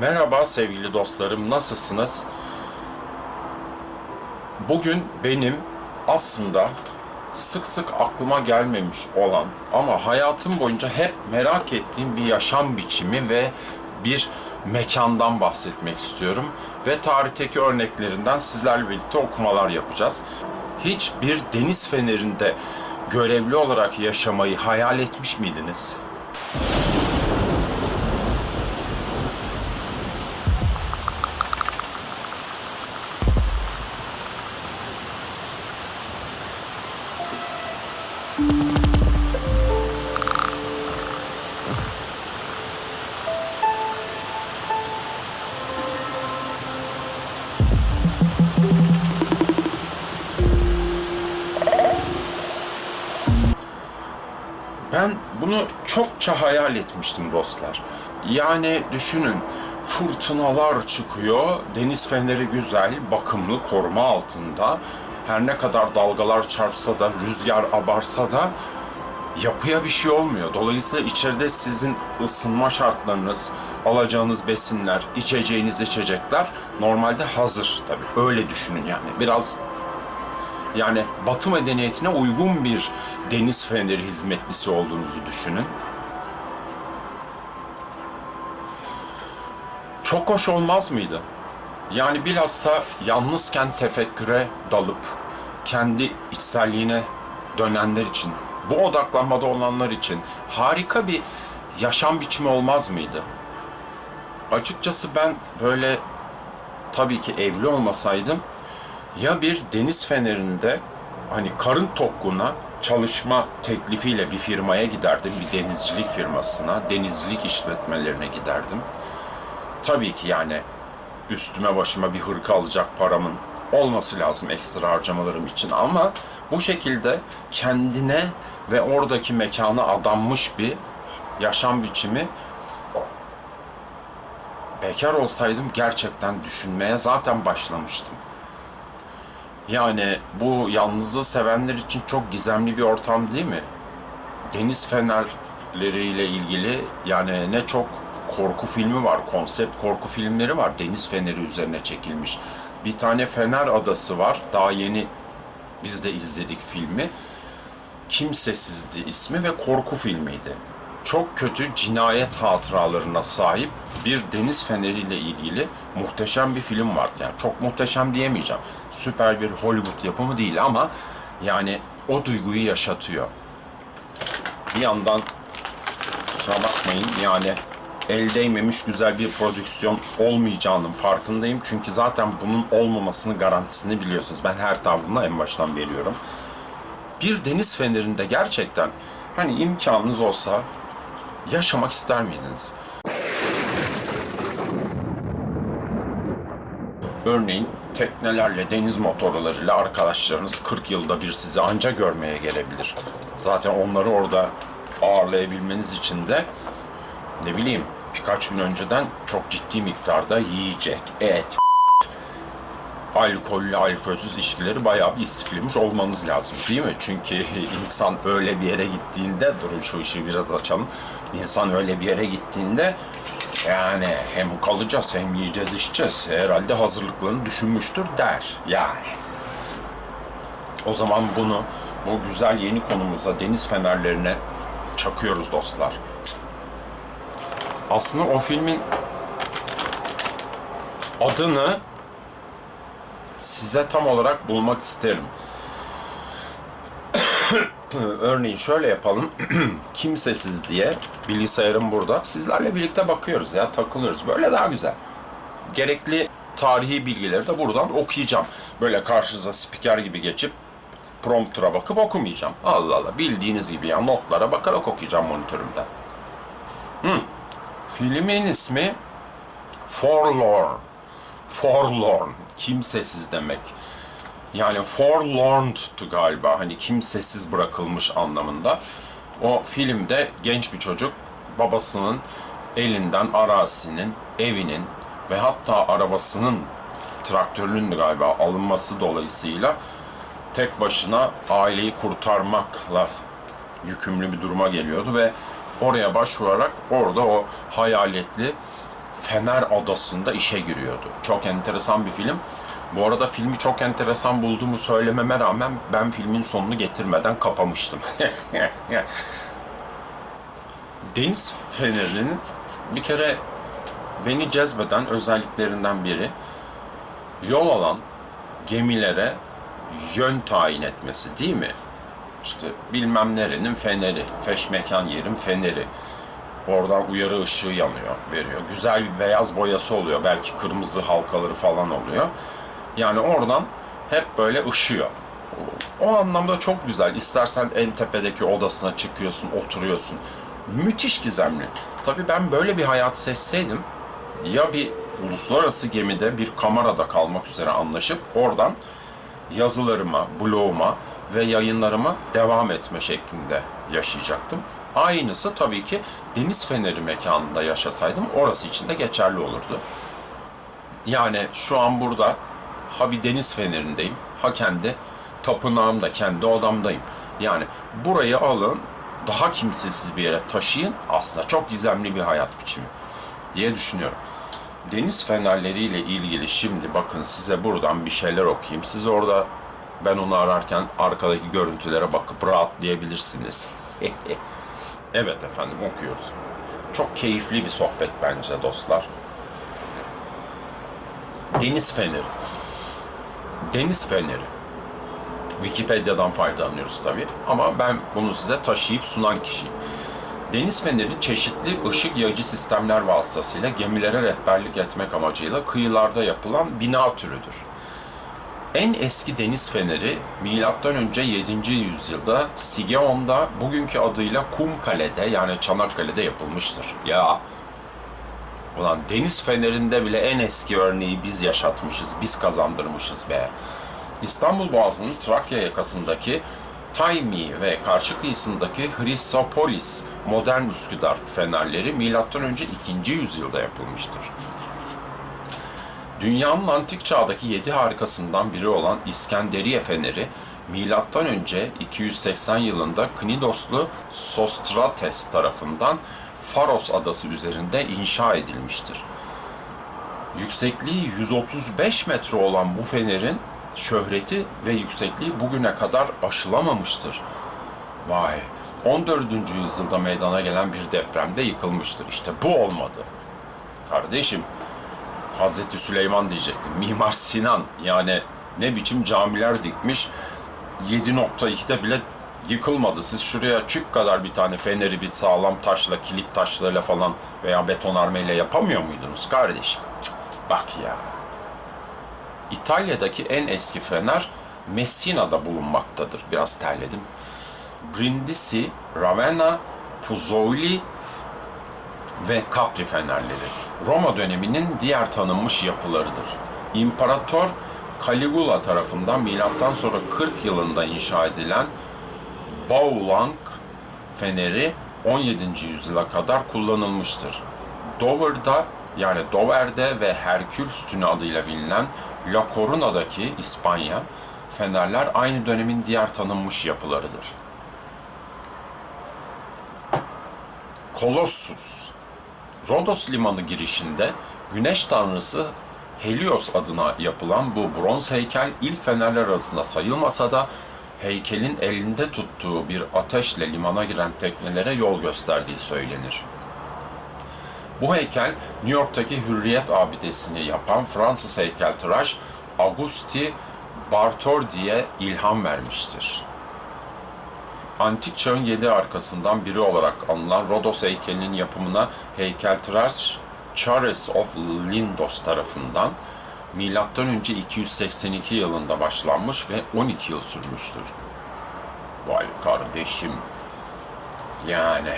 Merhaba sevgili dostlarım, nasılsınız? Bugün benim aslında sık sık aklıma gelmemiş olan ama hayatım boyunca hep merak ettiğim bir yaşam biçimi ve bir mekandan bahsetmek istiyorum. Ve tarihteki örneklerinden sizlerle birlikte okumalar yapacağız. Hiç bir deniz fenerinde görevli olarak yaşamayı hayal etmiş miydiniz? Ben bunu çokça hayal etmiştim dostlar. Yani düşünün fırtınalar çıkıyor, deniz feneri güzel, bakımlı, koruma altında. Her ne kadar dalgalar çarpsa da, rüzgar abarsa da yapıya bir şey olmuyor. Dolayısıyla içeride sizin ısınma şartlarınız, alacağınız besinler, içeceğiniz içecekler normalde hazır tabii. Öyle düşünün yani. Biraz yani Batı medeniyetine uygun bir deniz feneri hizmetlisi olduğunuzu düşünün. Çok hoş olmaz mıydı? Yani bilhassa yalnızken tefekküre dalıp kendi içselliğine dönenler için, bu odaklanmada olanlar için harika bir yaşam biçimi olmaz mıydı? Açıkçası ben böyle tabii ki evli olmasaydım ya bir deniz fenerinde hani karın tokluğuna çalışma teklifiyle bir firmaya giderdim, bir denizcilik firmasına, denizcilik işletmelerine giderdim. Tabii ki yani üstüme başıma bir hırka alacak paramın olması lazım ekstra harcamalarım için ama bu şekilde kendine ve oradaki mekana adanmış bir yaşam biçimi bekar olsaydım gerçekten düşünmeye zaten başlamıştım. Yani bu yalnızlığı sevenler için çok gizemli bir ortam değil mi? Deniz fenerleriyle ilgili yani ne çok korku filmi var, konsept korku filmleri var. Deniz feneri üzerine çekilmiş. Bir tane Fener Adası var. Daha yeni biz de izledik filmi. Kimsesizdi ismi ve korku filmiydi. Çok kötü cinayet hatıralarına sahip bir deniz feneriyle ilgili muhteşem bir film var. Yani çok muhteşem diyemeyeceğim. Süper bir Hollywood yapımı değil ama yani o duyguyu yaşatıyor. Bir yandan kusura bakmayın yani el değmemiş güzel bir prodüksiyon olmayacağının farkındayım. Çünkü zaten bunun olmamasının garantisini biliyorsunuz. Ben her tavrımla en baştan veriyorum. Bir deniz fenerinde gerçekten hani imkanınız olsa yaşamak ister miydiniz? Örneğin teknelerle, deniz motorlarıyla arkadaşlarınız 40 yılda bir sizi anca görmeye gelebilir. Zaten onları orada ağırlayabilmeniz için de ne bileyim birkaç gün önceden çok ciddi miktarda yiyecek, et, alkollü, alkolsüz ilişkileri bayağı bir istiflemiş olmanız lazım değil mi? Çünkü insan öyle bir yere gittiğinde, durun şu işi biraz açalım. İnsan öyle bir yere gittiğinde yani hem kalacağız hem yiyeceğiz içeceğiz. Herhalde hazırlıklarını düşünmüştür der yani. O zaman bunu bu güzel yeni konumuza deniz fenerlerine çakıyoruz dostlar. Aslında o filmin adını size tam olarak bulmak isterim. Örneğin şöyle yapalım. Kimsesiz diye bilgisayarım burada. Sizlerle birlikte bakıyoruz ya, takılıyoruz. Böyle daha güzel. Gerekli tarihi bilgileri de buradan okuyacağım. Böyle karşınıza spiker gibi geçip prompter'a bakıp okumayacağım. Allah Allah bildiğiniz gibi ya notlara bakarak okuyacağım monitörümde. Hı. Filmin ismi Forlorn. Forlorn. Kimsesiz demek. Yani forlorn'tu galiba. Hani kimsesiz bırakılmış anlamında. O filmde genç bir çocuk babasının elinden arazisinin, evinin ve hatta arabasının traktörünün de galiba alınması dolayısıyla tek başına aileyi kurtarmakla yükümlü bir duruma geliyordu ve oraya başvurarak orada o hayaletli Fener Adası'nda işe giriyordu. Çok enteresan bir film. Bu arada filmi çok enteresan bulduğumu söylememe rağmen ben filmin sonunu getirmeden kapamıştım. Deniz Feneri'nin bir kere beni cezbeden özelliklerinden biri yol alan gemilere yön tayin etmesi değil mi? İşte bilmem nerenin feneri, feşmekan yerin feneri. Oradan uyarı ışığı yanıyor, veriyor. Güzel bir beyaz boyası oluyor. Belki kırmızı halkaları falan oluyor. Yani oradan hep böyle ışıyor. O anlamda çok güzel. İstersen en tepedeki odasına çıkıyorsun, oturuyorsun. Müthiş gizemli. Tabii ben böyle bir hayat seçseydim ya bir uluslararası gemide bir kamerada kalmak üzere anlaşıp oradan yazılarıma, bloguma ve yayınlarıma devam etme şeklinde yaşayacaktım. Aynısı tabii ki deniz feneri mekanında yaşasaydım orası için de geçerli olurdu. Yani şu an burada ha bir deniz fenerindeyim, ha kendi tapınağımda, kendi odamdayım. Yani burayı alın, daha kimsesiz bir yere taşıyın. Aslında çok gizemli bir hayat biçimi diye düşünüyorum. Deniz fenerleriyle ilgili şimdi bakın size buradan bir şeyler okuyayım. Siz orada ben onu ararken arkadaki görüntülere bakıp rahatlayabilirsiniz. evet efendim okuyoruz. Çok keyifli bir sohbet bence dostlar. Deniz feneri. Deniz feneri. Wikipedia'dan faydalanıyoruz tabii ama ben bunu size taşıyıp sunan kişiyim. Deniz feneri çeşitli ışık yayıcı sistemler vasıtasıyla gemilere rehberlik etmek amacıyla kıyılarda yapılan bina türüdür. En eski deniz feneri M.Ö. 7. yüzyılda Sigeon'da bugünkü adıyla Kumkale'de yani Çanakkale'de yapılmıştır. Ya Ulan deniz fenerinde bile en eski örneği biz yaşatmışız, biz kazandırmışız be. İstanbul Boğazı'nın Trakya yakasındaki Taymi ve karşı kıyısındaki Hrisopolis modern Üsküdar fenerleri M.Ö. 2. yüzyılda yapılmıştır. Dünyanın antik çağdaki yedi harikasından biri olan İskenderiye Feneri, milattan önce 280 yılında Knidoslu Sostrates tarafından Faros adası üzerinde inşa edilmiştir. Yüksekliği 135 metre olan bu fenerin şöhreti ve yüksekliği bugüne kadar aşılamamıştır. Vay! 14. yüzyılda meydana gelen bir depremde yıkılmıştır. İşte bu olmadı. Kardeşim, Hazreti Süleyman diyecektim. Mimar Sinan yani ne biçim camiler dikmiş. 7.2'de bile yıkılmadı. Siz şuraya çük kadar bir tane feneri bir sağlam taşla, kilit taşlarıyla falan veya betonarmeyle yapamıyor muydunuz kardeşim? Bak ya. İtalya'daki en eski fener Messina'da bulunmaktadır. Biraz terledim. Brindisi, Ravenna, Puzzoli ve Capri fenerleri. Roma döneminin diğer tanınmış yapılarıdır. İmparator Caligula tarafından milattan sonra 40 yılında inşa edilen Baulang feneri 17. yüzyıla kadar kullanılmıştır. Dover'da yani Dover'de ve Herkül Sütunu adıyla bilinen La Coruna'daki İspanya fenerler aynı dönemin diğer tanınmış yapılarıdır. Kolossus Rodos limanı girişinde güneş tanrısı Helios adına yapılan bu bronz heykel ilk fenerler arasında sayılmasa da heykelin elinde tuttuğu bir ateşle limana giren teknelere yol gösterdiği söylenir. Bu heykel New York'taki Hürriyet Abidesi'ni yapan Fransız heykeltıraş Auguste Bartholdi'ye ilham vermiştir. Antik çağın yedi arkasından biri olarak anılan Rodos heykelinin yapımına heykeltıraş Charles of Lindos tarafından M.Ö. 282 yılında başlanmış ve 12 yıl sürmüştür. Vay kardeşim. Yani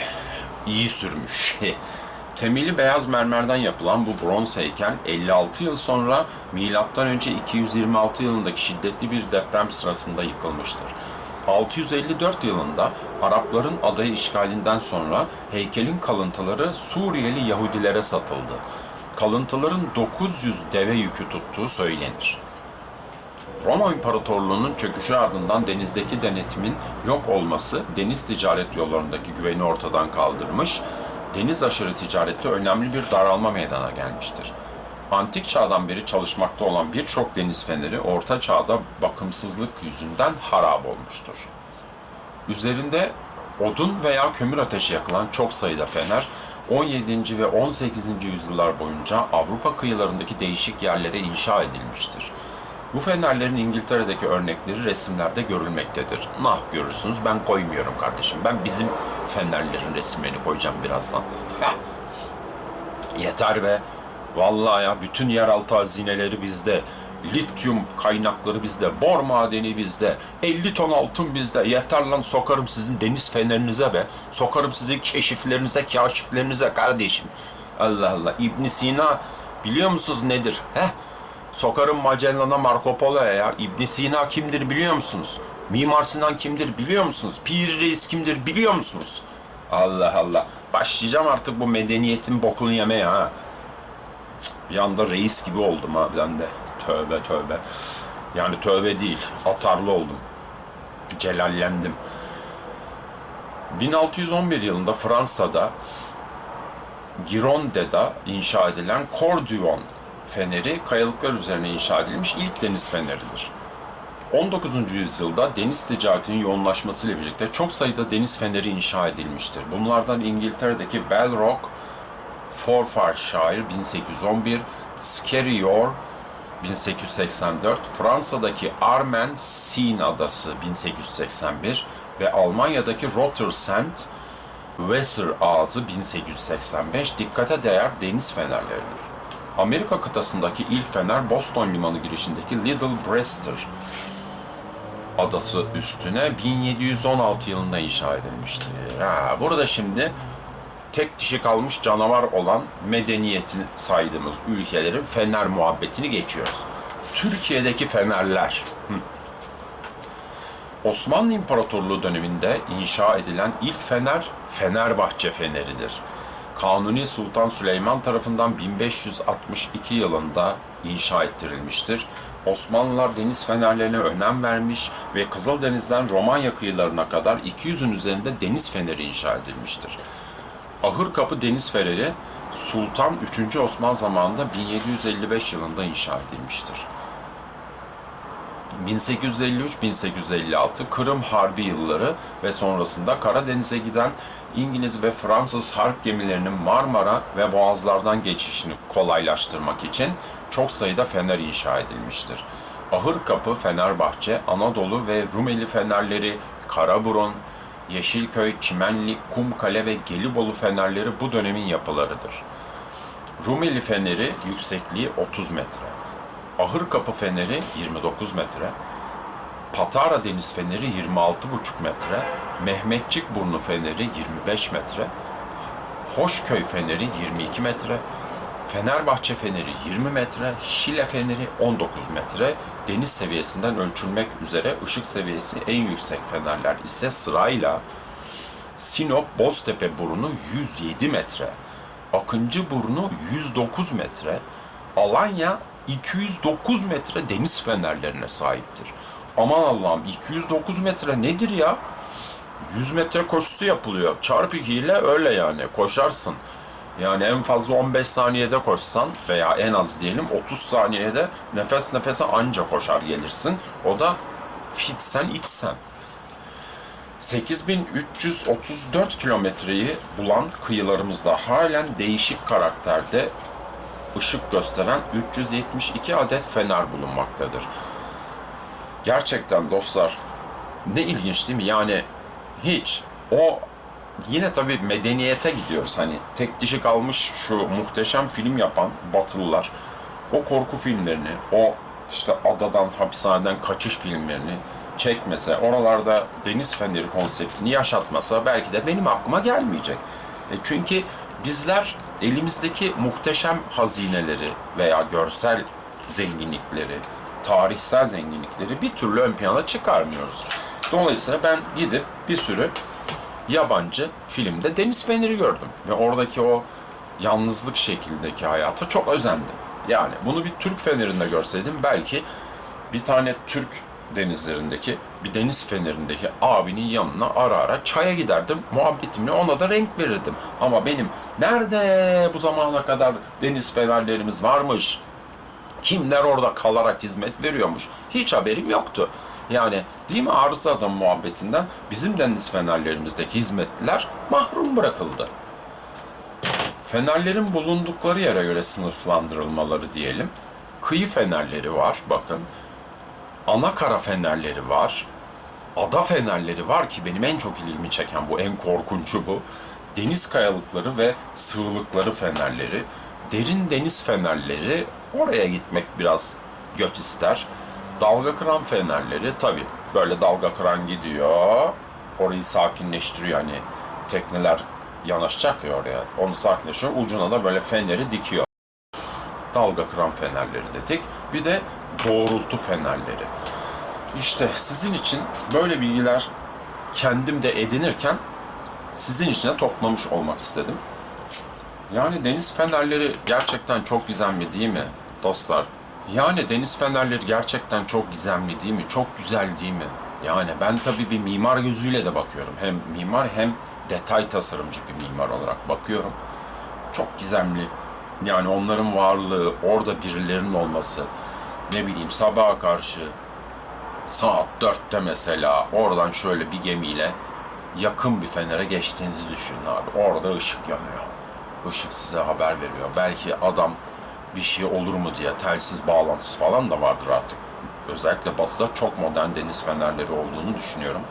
iyi sürmüş. Temeli beyaz mermerden yapılan bu bronz heykel 56 yıl sonra M.Ö. 226 yılındaki şiddetli bir deprem sırasında yıkılmıştır. 654 yılında Arapların adayı işgalinden sonra heykelin kalıntıları Suriyeli Yahudilere satıldı. Kalıntıların 900 deve yükü tuttuğu söylenir. Roma İmparatorluğu'nun çöküşü ardından denizdeki denetimin yok olması deniz ticaret yollarındaki güveni ortadan kaldırmış, deniz aşırı ticarette önemli bir daralma meydana gelmiştir. Antik çağdan beri çalışmakta olan birçok deniz feneri orta çağda bakımsızlık yüzünden harap olmuştur. Üzerinde odun veya kömür ateşi yakılan çok sayıda fener 17. ve 18. yüzyıllar boyunca Avrupa kıyılarındaki değişik yerlere inşa edilmiştir. Bu fenerlerin İngiltere'deki örnekleri resimlerde görülmektedir. Nah görürsünüz ben koymuyorum kardeşim. Ben bizim fenerlerin resimlerini koyacağım birazdan. Heh. Yeter be. Vallahi ya bütün yeraltı hazineleri bizde. Lityum kaynakları bizde. Bor madeni bizde. 50 ton altın bizde. Yeter lan sokarım sizin deniz fenerinize be. Sokarım sizin keşiflerinize, kaşiflerinize kardeşim. Allah Allah. İbn Sina biliyor musunuz nedir? Heh. Sokarım Magellan'a Marco Polo'ya ya. İbn Sina kimdir biliyor musunuz? Mimar Sinan kimdir biliyor musunuz? Pir Reis kimdir biliyor musunuz? Allah Allah. Başlayacağım artık bu medeniyetin bokunu yemeye ha. Bir anda reis gibi oldum ha ben de. Tövbe tövbe. Yani tövbe değil. Atarlı oldum. Celallendim. 1611 yılında Fransa'da Gironde'da inşa edilen Corduon feneri kayalıklar üzerine inşa edilmiş ilk deniz feneridir. 19. yüzyılda deniz ticaretinin yoğunlaşmasıyla birlikte çok sayıda deniz feneri inşa edilmiştir. Bunlardan İngiltere'deki Belrock, Forfarshire 1811, Skerrior 1884, Fransa'daki Armen Seine Adası 1881 ve Almanya'daki Rottersand Weser Ağzı 1885 dikkate değer deniz fenerleridir. Amerika kıtasındaki ilk fener Boston limanı girişindeki Little Breaster adası üstüne 1716 yılında inşa edilmiştir. Ha, burada şimdi tek dişi kalmış canavar olan medeniyetin saydığımız ülkelerin fener muhabbetini geçiyoruz. Türkiye'deki fenerler. Osmanlı İmparatorluğu döneminde inşa edilen ilk fener Fenerbahçe Feneri'dir. Kanuni Sultan Süleyman tarafından 1562 yılında inşa ettirilmiştir. Osmanlılar deniz fenerlerine önem vermiş ve Kızıldeniz'den Romanya kıyılarına kadar 200'ün üzerinde deniz feneri inşa edilmiştir. Ahırkapı Deniz Feneri Sultan 3. Osman zamanında 1755 yılında inşa edilmiştir. 1853-1856 Kırım Harbi yılları ve sonrasında Karadeniz'e giden İngiliz ve Fransız harp gemilerinin Marmara ve Boğazlardan geçişini kolaylaştırmak için çok sayıda fener inşa edilmiştir. Ahırkapı, Fenerbahçe, Anadolu ve Rumeli fenerleri, Karaburun, Yeşilköy, Çimenlik, Kumkale ve Gelibolu fenerleri bu dönemin yapılarıdır. Rumeli feneri yüksekliği 30 metre. Ahırkapı feneri 29 metre. Patara Deniz Feneri 26,5 metre, Mehmetçik Burnu Feneri 25 metre, Hoşköy Feneri 22 metre, Fenerbahçe Feneri 20 metre, Şile Feneri 19 metre, deniz seviyesinden ölçülmek üzere ışık seviyesi en yüksek fenerler ise sırayla Sinop Boztepe Burnu 107 metre, Akıncı Burnu 109 metre, Alanya 209 metre deniz fenerlerine sahiptir. Aman Allah'ım 209 metre nedir ya? 100 metre koşusu yapılıyor. Çarpı 2 ile öyle yani koşarsın. Yani en fazla 15 saniyede koşsan veya en az diyelim 30 saniyede nefes nefese anca koşar gelirsin. O da fitsen içsen. 8334 kilometreyi bulan kıyılarımızda halen değişik karakterde ışık gösteren 372 adet fener bulunmaktadır. Gerçekten dostlar ne ilginç değil mi? Yani hiç o yine tabii medeniyete gidiyoruz. Hani tek dişi kalmış şu muhteşem film yapan Batılılar o korku filmlerini, o işte adadan, hapishaneden kaçış filmlerini çekmese, oralarda deniz feneri konseptini yaşatmasa belki de benim aklıma gelmeyecek. E çünkü bizler elimizdeki muhteşem hazineleri veya görsel zenginlikleri, tarihsel zenginlikleri bir türlü ön plana çıkarmıyoruz. Dolayısıyla ben gidip bir sürü yabancı filmde deniz feneri gördüm. Ve oradaki o yalnızlık şekildeki hayata çok özendim. Yani bunu bir Türk fenerinde görseydim belki bir tane Türk denizlerindeki bir deniz fenerindeki abinin yanına ara ara çaya giderdim. Muhabbetimle ona da renk verirdim. Ama benim nerede bu zamana kadar deniz fenerlerimiz varmış? Kimler orada kalarak hizmet veriyormuş? Hiç haberim yoktu. Yani değil mi arıza adam muhabbetinden bizim deniz fenerlerimizdeki hizmetler mahrum bırakıldı. Fenerlerin bulundukları yere göre sınıflandırılmaları diyelim. Kıyı fenerleri var bakın. Ana kara fenerleri var. Ada fenerleri var ki benim en çok ilgimi çeken bu, en korkunçu bu. Deniz kayalıkları ve sığlıkları fenerleri. Derin deniz fenerleri oraya gitmek biraz göt ister. Dalga kıran fenerleri tabi böyle dalga kıran gidiyor. Orayı sakinleştiriyor hani tekneler yanaşacak ya oraya. Onu sakinleştiriyor. Ucuna da böyle feneri dikiyor dalga kıran fenerleri dedik. Bir de doğrultu fenerleri. İşte sizin için böyle bilgiler kendim de edinirken sizin için de toplamış olmak istedim. Yani deniz fenerleri gerçekten çok gizemli değil mi dostlar? Yani deniz fenerleri gerçekten çok gizemli değil mi? Çok güzel değil mi? Yani ben tabii bir mimar gözüyle de bakıyorum. Hem mimar hem detay tasarımcı bir mimar olarak bakıyorum. Çok gizemli. Yani onların varlığı, orada birilerinin olması, ne bileyim sabaha karşı saat dörtte mesela oradan şöyle bir gemiyle yakın bir fenere geçtiğinizi düşünün abi. Orada ışık yanıyor. Işık size haber veriyor. Belki adam bir şey olur mu diye telsiz bağlantısı falan da vardır artık. Özellikle batıda çok modern deniz fenerleri olduğunu düşünüyorum.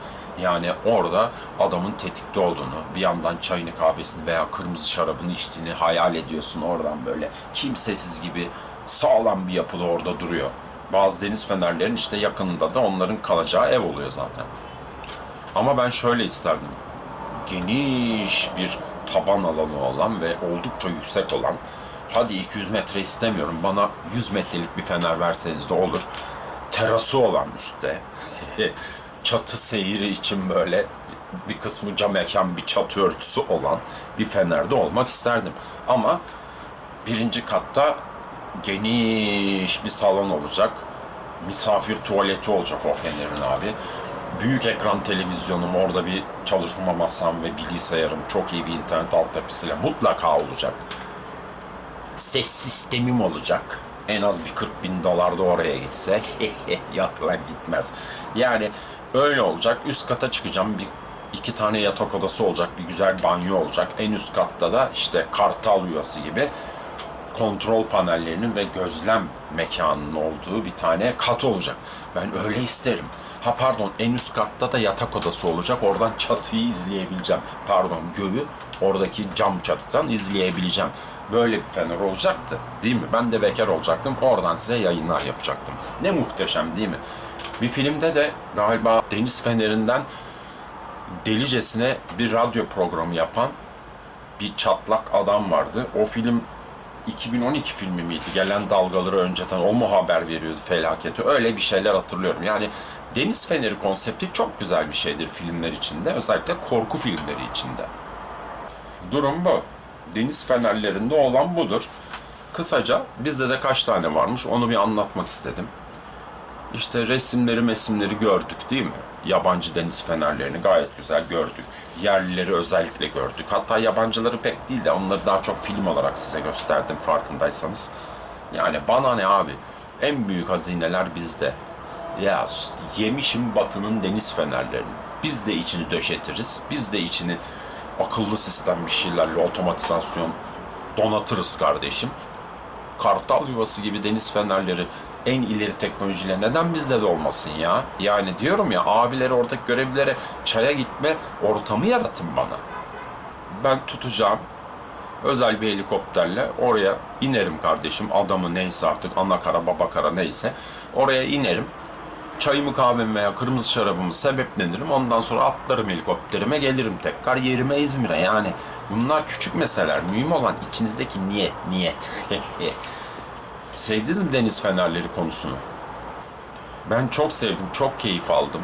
Yani orada adamın tetikte olduğunu, bir yandan çayını kahvesini veya kırmızı şarabını içtiğini hayal ediyorsun oradan böyle kimsesiz gibi sağlam bir yapıda orada duruyor. Bazı deniz fenerlerin işte yakınında da onların kalacağı ev oluyor zaten. Ama ben şöyle isterdim. Geniş bir taban alanı olan ve oldukça yüksek olan hadi 200 metre istemiyorum bana 100 metrelik bir fener verseniz de olur. Terası olan üstte. çatı seyiri için böyle bir kısmı cam mekan bir çatı örtüsü olan bir fenerde olmak isterdim. Ama birinci katta geniş bir salon olacak. Misafir tuvaleti olacak o fenerin abi. Büyük ekran televizyonum, orada bir çalışma masam ve bilgisayarım, çok iyi bir internet altyapısıyla mutlaka olacak. Ses sistemim olacak. En az bir 40 bin dolar da oraya gitse yalan gitmez. Yani öyle olacak. Üst kata çıkacağım. Bir iki tane yatak odası olacak. Bir güzel banyo olacak. En üst katta da işte kartal yuvası gibi kontrol panellerinin ve gözlem mekanının olduğu bir tane kat olacak. Ben öyle isterim. Ha pardon en üst katta da yatak odası olacak. Oradan çatıyı izleyebileceğim. Pardon göğü oradaki cam çatıdan izleyebileceğim. Böyle bir fener olacaktı değil mi? Ben de bekar olacaktım. Oradan size yayınlar yapacaktım. Ne muhteşem değil mi? Bir filmde de galiba deniz fenerinden delicesine bir radyo programı yapan bir çatlak adam vardı. O film 2012 filmi miydi? Gelen dalgaları önceden o mu haber veriyordu felaketi? Öyle bir şeyler hatırlıyorum. Yani deniz feneri konsepti çok güzel bir şeydir filmler içinde. Özellikle korku filmleri içinde. Durum bu. Deniz fenerlerinde olan budur. Kısaca bizde de kaç tane varmış onu bir anlatmak istedim. İşte resimleri mesimleri gördük değil mi? Yabancı deniz fenerlerini gayet güzel gördük. Yerlileri özellikle gördük. Hatta yabancıları pek değil de onları daha çok film olarak size gösterdim farkındaysanız. Yani bana ne abi? En büyük hazineler bizde. Ya yemişim batının deniz fenerlerini. Biz de içini döşetiriz. Biz de içini akıllı sistem bir şeylerle otomatizasyon donatırız kardeşim. Kartal yuvası gibi deniz fenerleri en ileri teknolojiyle neden bizde de olmasın ya? Yani diyorum ya abileri oradaki görevlilere çaya gitme ortamı yaratın bana. Ben tutacağım özel bir helikopterle oraya inerim kardeşim. Adamı neyse artık ana kara baba kara neyse oraya inerim. Çayımı kahvemi veya kırmızı şarabımı sebeplenirim. Ondan sonra atlarım helikopterime gelirim tekrar yerime İzmir'e. Yani bunlar küçük meseleler. Mühim olan içinizdeki niyet, niyet. Sevdiniz mi deniz fenerleri konusunu? Ben çok sevdim, çok keyif aldım.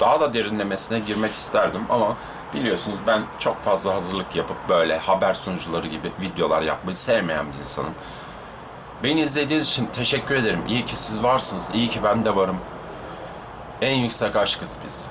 Daha da derinlemesine girmek isterdim ama biliyorsunuz ben çok fazla hazırlık yapıp böyle haber sunucuları gibi videolar yapmayı sevmeyen bir insanım. Beni izlediğiniz için teşekkür ederim. İyi ki siz varsınız, iyi ki ben de varım. En yüksek aşkız biz.